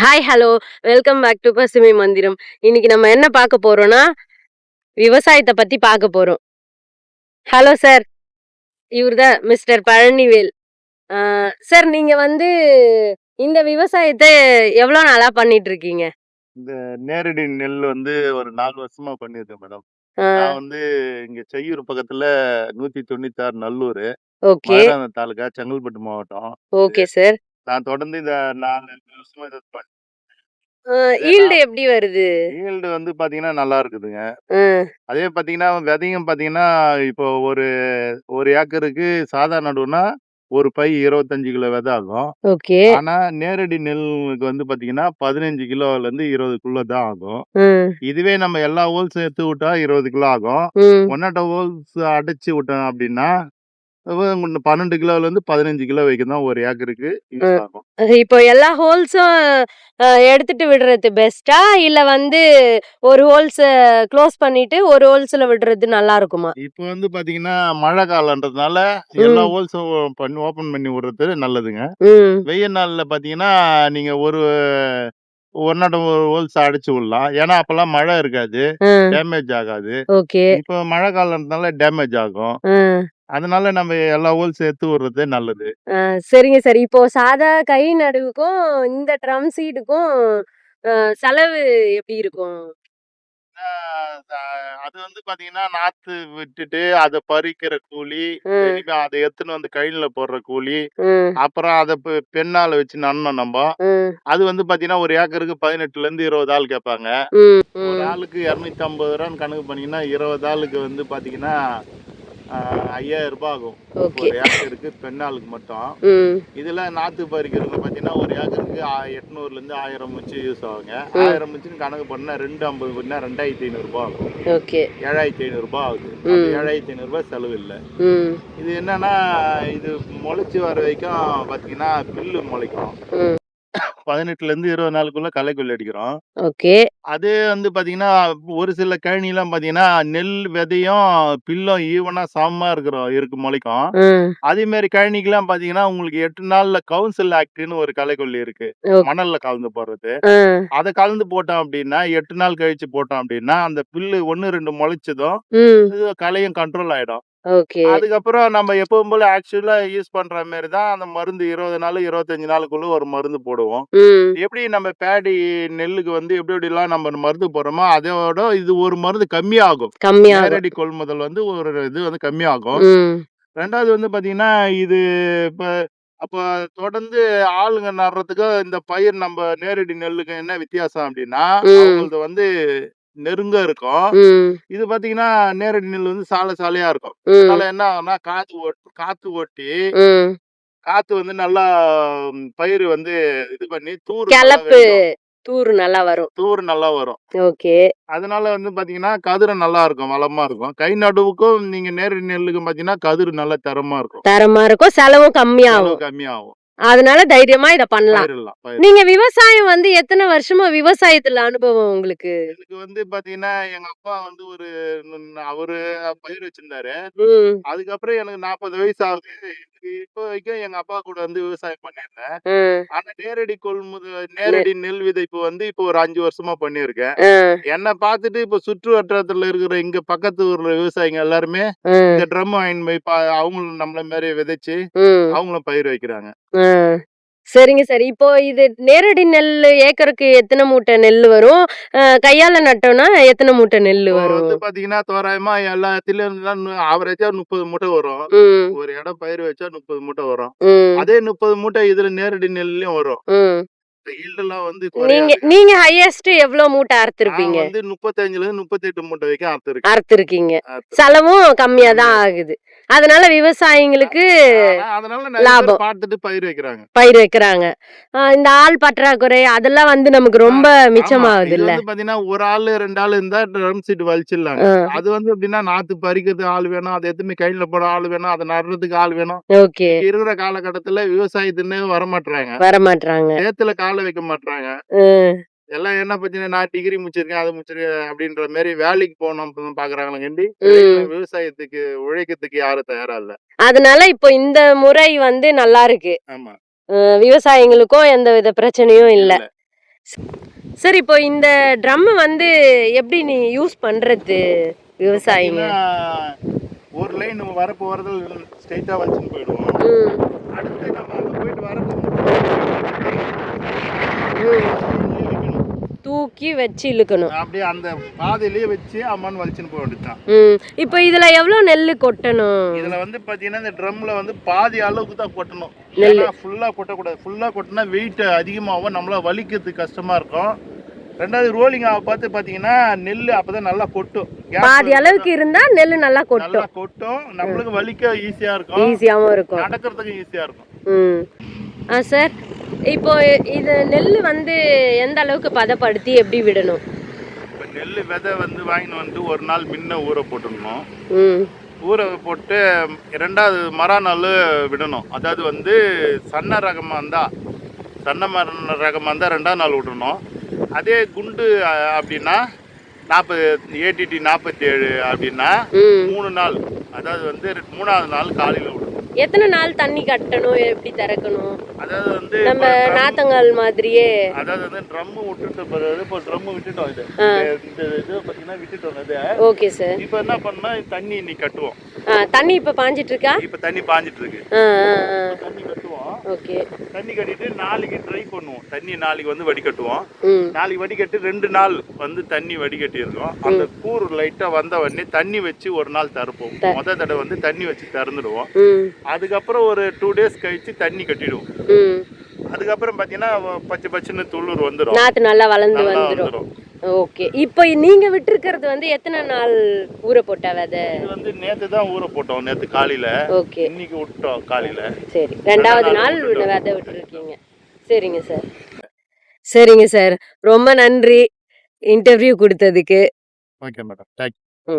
Hi hello welcome back to Pasumai Manthiram இன்னைக்கு நம்ம என்ன பார்க்க போறோம்னா விவசாயத்தை பத்தி பார்க்க போறோம். ஹலோ சார் இவர்தான் மிஸ்டர் பழனிவேல். சார் நீங்க வந்து இந்த விவசாயத்தை எவ்வளோ நாளா பண்ணிட்டு இருக்கீங்க இந்த நேரடி நெல் வந்து ஒரு நாலு வருஷமா பண்ணியிருக்கேன் மேடம் நான் வந்து இங்க செய்யூர் பக்கத்துல நூத்தி தொண்ணூத்தி ஆறு நல்லூர் தாலுகா செங்கல்பட்டு மாவட்டம். ஓகே சார் நான் தொடர்ந்து இந்த நாலு அஞ்சு வருஷமா இதை பண்ணி ஈல்டு எப்படி வருது? ஈல்டு வந்து பாத்தீங்கன்னா நல்லா இருக்குதுங்க. அதே பாத்தீங்கன்னா விதையும் பாத்தீங்கன்னா இப்போ ஒரு ஒரு ஏக்கருக்கு சாதா நடுவுனா ஒரு பை இருபத்தஞ்சு கிலோ விதை ஆகும். ஓகே. ஆனா நேரடி நெல்லுக்கு வந்து பாத்தீங்கன்னா பதினஞ்சு கிலோல இருந்து இருபதுக்குள்ள தான் ஆகும். ம், இதுவே நம்ம எல்லா ஹோல்ஸ் எடுத்து விட்டா இருபது கிலோ ஆகும். ம். ஒன்னாட்ட ஹோல்ஸ் அடைச்சு விட்டோம் அப்படின்னா பன்னெண்டு கிலோல இருந்து பதினஞ்சு கிலோ வரைக்கும் தான் ஒரு ஏக்கருக்கு யூஸ் ஆகும். இப்போ எல்லா ஹோல்ஸும் எடுத்துட்டு விடுறது பெஸ்டா இல்ல வந்து ஒரு ஹோல்ஸ் க்ளோஸ் பண்ணிட்டு ஒரு ஹோல்ஸ்ல விடுறது நல்லா இருக்குமா? இப்போ வந்து பாத்தீங்கன்னா மழை காலன்றதுனால எல்லா ஹோல்ஸும் பண்ணி ஓபன் பண்ணி விடுறது நல்லதுங்க. வெயில் நாள்ல பாத்தீங்கன்னா நீங்க ஒரு ஒரு ஹோல்ஸ் அடைச்சு விடலாம். ஏன்னா அப்பெல்லாம் மழை இருக்காது. டேமேஜ் ஆகாது. ஓகே. இப்போ மழை காலன்றதுனால டேமேஜ் ஆகும். அதனால நம்ம எல்லா ஹோல்ஸ் எடுத்து விடுறது நல்லது. சரிங்க சார். இப்போ சாதா கை நடுவுக்கும் இந்த ட்ரம் சீடுக்கும் செலவு எப்படி இருக்கும்? அது வந்து பாத்தீங்கன்னா நாத்து விட்டுட்டு அதை பறிக்கிற கூலி திருப்பி அதை எடுத்துன்னு வந்து கையில போடுற கூலி அப்புறம் அதை பெண்ணால வச்சு நன்னோம் நம்ம அது வந்து பாத்தீங்கன்னா ஒரு ஏக்கருக்கு பதினெட்டுல இருந்து இருபது ஆள் கேட்பாங்க ஒரு. ஆளுக்கு இரநூத்தி ஐம்பது ரூபான்னு கணக்கு பண்ணீங்கன்னா இருபது ஆளுக்கு வந்து பாத்தீங்கன்னா ஐயாயிரம் ரூபாய் ஆகும். ஒரு ஏக்கருக்கு பெண்ணாளுக்கு மட்டும். இதுல நாத்து பறிக்கிறவங்க பாத்தீங்கன்னா ஒரு ஏக்கருக்கு எட்நூறுல இருந்து ஆயிரம் முச்சு யூஸ் ஆகுங்க. ஆயிரம் முச்சுன்னு கணக்கு பண்ணா ரெண்டு ஐம்பது பண்ணா ரெண்டாயிரத்தி ஐநூறு ரூபாய் ஆகும். ஏழாயிரத்தி ஐநூறு ரூபாய் ஆகுது. ஏழாயிரத்தி ஐநூறு ரூபாய் செலவு இல்லை. இது என்னன்னா இது முளைச்சி வர வரைக்கும் பாத்தீங்கன்னா பில்லு முளைக்கும். ம் பதினெட்டுல இருந்து இருபது நாளுக்குள்ள களைக்கொல்லி அடிக்கிறோம். ஓகே. அதே வந்து பாத்தீங்கன்னா ஒரு சில கழனிலாம் பாத்தீங்கன்னா நெல் விதையும் பில்லும் ஈவனா சமமா இருக்கிறோம் இருக்கு முளைக்கும். ம் அதே மாதிரி கழனிக்கெல்லாம் பாத்தீங்கன்னா உங்களுக்கு எட்டு நாள்ல கவுன்சில் ஆக்ட்னு ஒரு களைக்கொல்லி இருக்கு. ஓகே மணல்ல கலந்து போடுறது. ம் அதை கலந்து போட்டோம் அப்படின்னா எட்டு நாள் கழிச்சு போட்டோம் அப்படின்னா அந்த பில்லு ஒன்னு ரெண்டு முளைச்சதும் ம். இது களையும் கண்ட்ரோல் ஆயிடும். ஓகே. அதுக்கப்புறம் நம்ம எப்பவும் போல ஆக்சுவலா யூஸ் பண்ற மாதிரி தான் அந்த மருந்து இருபது நாள் இருபத்தஞ்சு நாளுக்குள்ள ஒரு மருந்து போடுவோம். ம். எப்படி நம்ம பேடி நெல்லுக்கு வந்து எப்படி எப்படிலாம் நம்ம மருந்து போடுறோமோ அதோட இது ஒரு மருந்து கம்மியாகும். கம்மியாகும். நேரடி கொள்முதல் வந்து ஒரு இது வந்து கம்மியாகும். ம். ரெண்டாவது வந்து பாத்தீங்கன்னா இது இப்ப அப்ப தொடர்ந்து ஆளுங்க நடுறதுக்கு இந்த பயிர் நம்ம நேரடி நெல்லுக்கு என்ன வித்தியாசம் அப்படின்னா ம். அவங்களது வந்து நெருங்க இருக்கும். இது பாத்தீங்கன்னா நேரடி நெல் வந்து சாலை சாலையா இருக்கும். அதனால என்ன ஆகும்னா காத்து ஓட்டி காத்து ஓட்டி காத்து வந்து நல்லா பயிர் வந்து இது பண்ணி தூர் கிளப்பு. தூர் நல்லா வரும். தூர் நல்லா வரும். ஓகே. அதனால வந்து பாத்தீங்கன்னா கதிரை நல்லா இருக்கும் வளமா இருக்கும். கை நடுவுக்கும் நீங்க நேரடி நெல்லுக்கும் பாத்தீங்கன்னா கதிர் நல்ல தரமா இருக்கும். தரமா இருக்கும். செலவும் கம்மியாகும். கம்மியாகும். அதனால தைரியமா இத பண்ணலாம். நீங்க விவசாயம் வந்து எத்தனை வருஷமா விவசாயத்துல அனுபவம் உங்களுக்கு? எனக்கு வந்து பாத்தீங்கன்னா எங்க அப்பா வந்து ஒரு அவரு பயிர் வச்சிருந்தாரு. அதுக்கப்புறம் எனக்கு நாற்பது வயசு ஆகுது. இப்போ வரைக்கும் எங்க அப்பா கூட வந்து விவசாயம் பண்ணியிருந்தேன். ம், ஆனா நேரடி கொள்முதல் நேரடி நெல் விதைப்பு வந்து இப்போ ஒரு அஞ்சு வருஷமா பண்ணியிருக்கேன். ம், என்னை பார்த்துட்டு இப்போ சுற்று வட்டாரத்துல இருக்கிற இங்க பக்கத்து ஊர்ல விவசாயிங்க எல்லாருமே இந்த ட்ரம் வாங்கி போய் அவங்களும் நம்மள மாதிரி விதைச்சு அவங்களும் பயிர் வைக்கிறாங்க. சரிங்க சரி. இப்போ இது நேரடி நெல் ஏக்கருக்கு எத்தனை மூட்டை நெல் வரும்? கையால நட்டோம்னா எத்தனை மூட்டை நெல் வரும்? வந்து பாத்தீங்கன்னா தோராயமா எல்லாத்திலயும் ஆவரேஜா முப்பது மூட்டை வரும். ஒரு இடம் பயிர் வச்சா முப்பது மூட்டை வரும். அதே முப்பது மூட்டை இதுல நேரடி நெல்லையும் வரும். நீங்க நீங்க ஹையஸ்ட் எவ்வளவு மூட்டை அறுத்திருப்பீங்க? வந்து முப்பத்தஞ்சுல இருந்து முப்பத்தெட்டு மூட்டை வரைக்கும் அறுத்திருக்கீங்க. அறுத்து- செலவும் கம்மியா தான் ஆகுது. அதனால விவசாயிங்களுக்கு லாபம். பேர் பார்த்துட்டு பயிர் வைக்கிறாங்க. பயிர் வைக்கிறாங்க. இந்த ஆள் பற்றாக்குறை அதெல்லாம் வந்து நமக்கு ரொம்ப மிச்சமாகுது இல்ல? பாத்தீங்கன்னா ஒரு ஆளு ரெண்டு ஆளு இருந்தா ட்ரம் சீட் வலிச்சிடலாங்க. அது வந்து எப்படின்னா நாத்து பறிக்கிறது ஆள் வேணும் அதை எதுவுமே கையில போட ஆள் வேணும் அதை நடுறதுக்கு ஆள் வேணும். ஓகே. இருக்கிற காலகட்டத்துல விவசாயத்துன்னு வர மாட்டாங்க வர மாட்றாங்க சேத்துல காலை வைக்க மாட்டாங்க எல்லாம் என்ன பார்த்தீங்கன்னா நான் டிகிரி முடிச்சிருக்கேன் அதை முடிச்சிருக்கேன் அப்படின்ற மாதிரி வேலைக்கு போகணும் பாக்குறாங்களேண்டி. விவசாயத்துக்கு உழைக்கிறதுக்கு யாரும் தயாரா இல்ல. அதனால இப்போ இந்த முறை வந்து நல்லா இருக்கு. ஆமா. விவசாயிங்களுக்கும் எந்த வித பிரச்சனையும் இல்ல. சார் இப்போ இந்த ட்ரம் வந்து எப்படி நீ யூஸ் பண்றது விவசாயிங்க? ஒரு லைன் வரப்பு வரது ஸ்ட்ரைட்டா வச்சுன்னு போயிடுவோம். அடுத்து நம்ம அங்க போயிட்டு வரப்பு தூக்கி வச்சு இழுக்கணும். அப்படியே அந்த பாதையிலேயே வச்சு அம்மான்னு வலிச்சுன்னு போக வேண்டியதுதான். ம். இப்போ இதுல எவ்வளவு நெல் கொட்டணும்? இதுல வந்து பாத்தீங்கன்னா இந்த ட்ரம்ல வந்து பாதி அளவுக்கு தான் கொட்டணும். ஏன்னா ஃபுல்லா கொட்டக்கூடாது. ஃபுல்லா கொட்டினா வெயிட் அதிகமாகும் நம்மளால வலிக்கிறதுக்கு கஷ்டமா இருக்கும். ரெண்டாவது ரோலிங் ஆக பார்த்து பாத்தீங்கன்னா நெல் அப்பதான் நல்லா கொட்டும். பாதி அளவுக்கு இருந்தா நெல் நல்லா கொட்டும். நல்லா கொட்டும். நம்மளுக்கு வலிக்க ஈஸியா இருக்கும். ஈஸியாவும் இருக்கும். நடக்கிறதுக்கு ஈஸியா இருக்கும். ஆ சார். இப்போ இது நெல் வந்து எந்த அளவுக்கு பதப்படுத்தி எப்படி விடணும்? இப்போ நெல் விதை வந்து வாங்கின்னு வந்து ஒரு நாள் முன்ன ஊற போட்டுடணும். ஊற போட்டு ரெண்டாவது மறுநாள் விடணும். அதாவது வந்து சன்ன ரகமாக இருந்தால் சன்ன மர ரகமாக இருந்தால் ரெண்டாவது நாள் விடணும். அதே குண்டு அப்படின்னா நாற்பது ஏடிடி நாற்பத்தி ஏழு அப்படின்னா மூணு நாள். அதாவது வந்து மூணாவது நாள் காலையில் விடணும். எத்தனை நாள் தண்ணி கட்டணும் எப்படி திறக்கணும்? அதாவது வந்து நம்ம நாத்தங்கால் மாதிரியே. அதாவது வந்து ட்ரம்மு விட்டுட்டு பிறகு இப்போ ட்ரம்மு விட்டுட்டோம் இது. இந்த இது பார்த்தீங்கன்னா விட்டுட்டோம் இது? Okay sir. இப்போ என்ன பண்ணா தண்ணி இன்னைக்கு கட்டுவோம். தண்ணி இப்போ பாஞ்சிட்டு இருக்கா? இப்போ தண்ணி பாஞ்சிட்டு இருக்கு. தண்ணி கட்டுவோம். ஓகே. தண்ணி கட்டிட்டு நாளைக்கு ட்ரை பண்ணுவோம். தண்ணி நாளைக்கு வந்து வடிகட்டுவோம். நாளைக்கு வடிகட்டி ரெண்டு நாள் வந்து தண்ணி வடிகட்டி இருக்கும் அந்த கூறு லைட்டா வந்த உடனே தண்ணி வச்சு ஒரு நாள் திறப்போம் த- முத தடவை வந்து தண்ணி வச்சு திறந்துடுவோம். அதுக்கப்புறம் ஒரு டூ டேஸ் கழிச்சு தண்ணி கட்டிடுவோம். அதுக்கப்புறம் பார்த்தீங்கன்னா பச்சை பச்சைன்னு துளிர் வந்துடும் நாத்து நல்லா வளர்ந்து வந்துடும் ஓகே. இப்போ நீங்க விட்டுருக்கிறது வந்து எத்தனை நாள் ஊற போட்ட விதை இது வந்து நேத்து தான் ஊற போட்டோம் நேத்து காலையில. ஓகே. இன்னைக்கு விட்டோம் காலையில. சரி. ரெண்டாவது நாள். விதை விட்டுருக்கீங்க. சரிங்க சார். சரிங்க சார். ரொம்ப நன்றி. இன்டர்வியூ கொடுத்ததுக்கு. Okay madam. தேங்க்யூ